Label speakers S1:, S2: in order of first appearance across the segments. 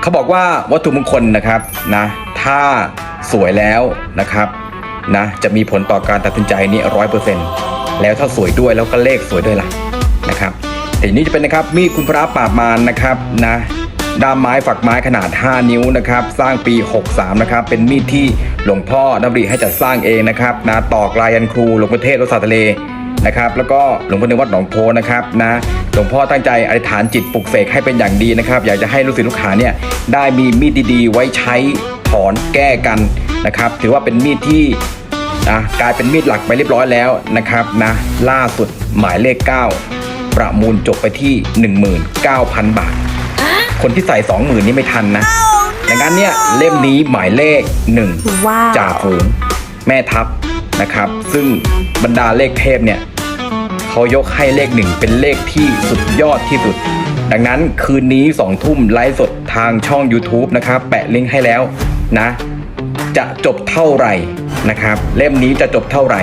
S1: เขาบอกว่าวัตถุมงคลนะครับนะถ้าสวยแล้วนะครับนะจะมีผลต่อการตัดสินใจนี่ร้อยเปอร์เซ็นต์แล้วถ้าสวยด้วยแล้วก็เลขสวยด้วยล่ะนะครับแต่ทีนี้จะเป็นนะครับมีดคุณพระปราบมารนะครับนะด้ามไม้ฝักไม้ขนาด 5 นิ้วนะครับสร้างปี 63 นะครับเป็นมีดที่หลวงพ่อดำริให้จัดสร้างเองนะครับนะตอกลายยันครูหลวงพ่อเทศรสาทะเล นะครับแล้วก็หลวงพ่อในวัดหนองโพนะครับนะหลวงพ่อตั้งใจอธิษฐานจิตปลุกเสกให้เป็นอย่างดีนะครับอยากจะให้ลูกศิษย์ลูกหาเนี่ยได้มีมีดดีๆ ไว้ใช้ถอนแก้กันนะครับถือว่าเป็นมีดที่นะกลายเป็นมีดหลักไปเรียบร้อยแล้วนะครับนะล่าสุดหมายเลข 9 ประมูลจบไปที่ 19,000 บาท คนที่ใส่ 20,000 นี่ไม่ทันนะดังนั้นเนี่ยเล่มนี้หมายเลข1
S2: ว้าว
S1: จ่าฝูงแม่ทัพ นะครับ ซึ่งบรรดาเลขเทพเนี่ยเขายกให้เลขหนึ่งเป็นเลขที่สุดยอดที่สุด ดังนั้นคืนนี้2องทุ่มไลฟ์สดทางช่อง YouTube นะครับ แปะลิงก์ให้แล้วนะ จะจบเท่าไหร่นะครับ เล่มนี้จะจบเท่าไหร่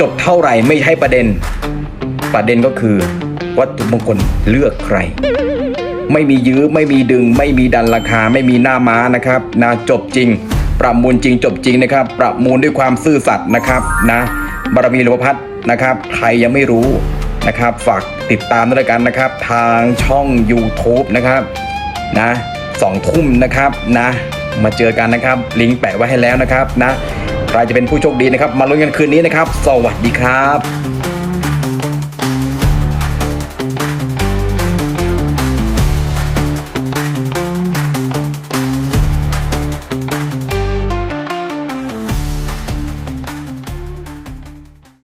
S1: จบเท่าไหร่ไม่ใช่ประเด็น ประเด็นก็คือวัตถุมงคลเลือกใคร ไม่มียื้อไม่มีดึง ไม่มีดันราคา ไม่มีหน้าม้านะครับนะจบจริง ประมูลจริงจบจริงนะครับ ประมูลด้วยความซื่อสัตย์นะครับนะบารมีหลวงพัฒน์นะครับ ใครยังไม่รู้นะครับ ฝากติดตามด้วยกันนะครับ ทางช่อง YouTube นะครับนะสองทุ่มนะครับนะมาเจอกันนะครับ ลิงก์แปะไว้ให้แล้วนะครับนะใครจะเป็นผู้โชคดีนะครับ มาลุ้นกันคืนนี้นะครับ สวัสดีครับ